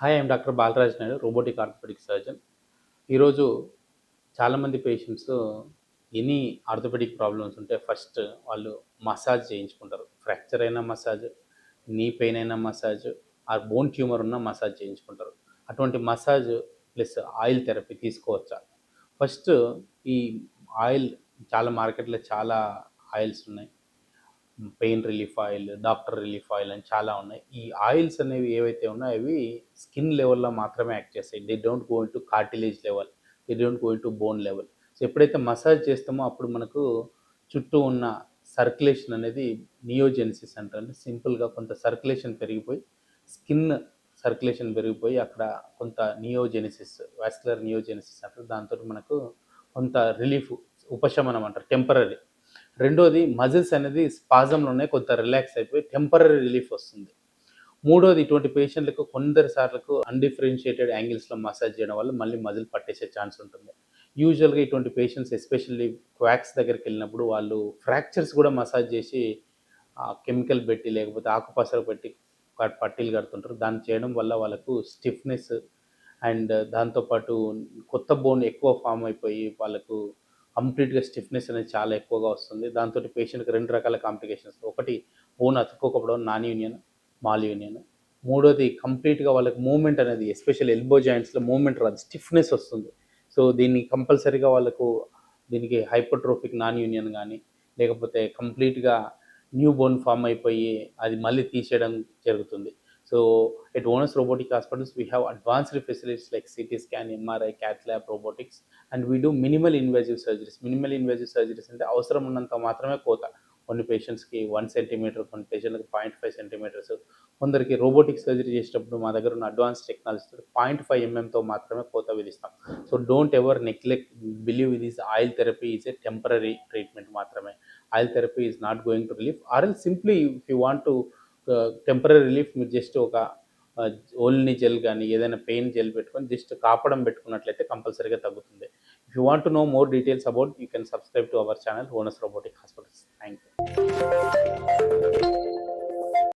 Hi I'm doctor Balaraj Naidu robotic orthopaedic surgeon ఈరోజు చాలామంది patients any orthopaedic problems ఉంటే first వాళ్ళు massage చేయించుకుంటారు. ఫ్రాక్చర్ అయినా మసాజ్ నీ పెయిన్ అయినా మసాజ్ ఆ బోన్ ట్యూమర్ ఉన్న మసాజ్ చేయించుకుంటారు. అటువంటి మసాజ్ ప్లస్ ఆయిల్ థెరపీ తీసుకోవచ్చా? ఫస్ట్ ఈ ఆయిల్ చాలా మార్కెట్లో చాలా ఆయిల్స్ ఉన్నాయి. Pain relief oil doctor relief oil అని చాలా ఉన్నాయి. ఈ ఆయిల్స్ అనేవి ఏవైతే ఉన్నాయో అవి స్కిన్ లెవెల్లో మాత్రమే యాక్ట్ చేస్తాయి. They don't go to cartilage level they don't go to bone level so ఎప్పుడైతే మసాజ్ చేస్తామో అప్పుడు మనకు చుట్టూ ఉన్న సర్క్యులేషన్ అనేది నియోజెనిసిస్ అంటారు. సింపుల్గా కొంత సర్క్యులేషన్ పెరిగిపోయి స్కిన్ సర్క్యులేషన్ పెరిగిపోయి అక్కడ కొంత నియోజెనిసిస్ వాస్కులర్ నియోజెనిసిస్ అంటారు. దాంతో మనకు కొంత రిలీఫ్ ఉపశమనం అంటారు టెంపరీ రెండోది మజిల్స్ అనేది స్పాజంలోనే కొంత రిలాక్స్ అయిపోయి టెంపరీ రిలీఫ్ వస్తుంది. మూడోది ఇటువంటి పేషెంట్లకు కొందరు సార్లకు అన్డిఫరెన్షియేటెడ్ యాంగిల్స్లో మసాజ్ చేయడం వల్ల మళ్ళీ మజిల్ పట్టేసే ఛాన్స్ ఉంటుంది. యూజువల్గా ఇటువంటి పేషెంట్స్ ఎస్పెషల్లీ క్వాక్స్ దగ్గరికి వెళ్ళినప్పుడు వాళ్ళు ఫ్రాక్చర్స్ కూడా మసాజ్ చేసి కెమికల్ పెట్టి లేకపోతే ఆకుపసరు పెట్టి పట్టీలు కడుతుంటారు. దాన్ని చేయడం వల్ల వాళ్ళకు స్టిఫ్నెస్ అండ్ దాంతోపాటు కొత్త బోన్ ఎక్కువ ఫామ్ అయిపోయి వాళ్ళకు కంప్లీట్గా స్టిఫ్నెస్ అనేది చాలా ఎక్కువగా వస్తుంది. దాంతో పేషెంట్కి రెండు రకాల కాంప్లికేషన్స్. ఒకటి బోన్ అతుక్కోకపోవడం నాన్ యూనియన్ మాల్ యూనియన్. మూడోది కంప్లీట్గా వాళ్ళకి మూమెంట్ అనేది ఎస్పెషల్ ఎల్బో జాయింట్స్లో మూమెంట్ రాదు. స్టిఫ్నెస్ వస్తుంది. సో దీన్ని కంపల్సరీగా వాళ్ళకు దీనికి హైపోట్రోఫిక్ నాన్ యూనియన్ కానీ లేకపోతే కంప్లీట్గా న్యూ బోన్ ఫామ్ అయిపోయి అది మళ్ళీ తీసేయడం జరుగుతుంది. So at Onus robotic hospitals we have advanced facilities like CT scan MRI cath lab robotics and we do minimal invasive surgeries minimal invasive surgeries అంటే అవసరం ఉన్నంత మాత్రమే కోత. కొన్ని పేషెంట్స్కి వన్ సెంటీమీటర్ కొన్ని పేషెంట్కి పాయింట్ ఫైవ్ సెంటీమీటర్స్ కొందరికి రోబోటిక్ సర్జరీ చేసేటప్పుడు మా దగ్గర ఉన్న అడ్వాన్స్ టెక్నాలజీతో పాయింట్ ఫైవ్ ఎంఎంతో మాత్రమే కోత విధిస్తాం. So don't ever neglect believe this oil therapy is a temporary treatment మాత్రమే. Oil therapy is not going to relief or all simply if you want to temporary relief మీరు just ఒక ఓల్ని gel కానీ ఏదైనా pain gel పెట్టుకొని just కాపడం పెట్టుకున్నట్లయితే కంపల్సరీగా తగ్గుతుంది. If you want to know more details about you can subscribe to our channel Onus robotic hospitals thank you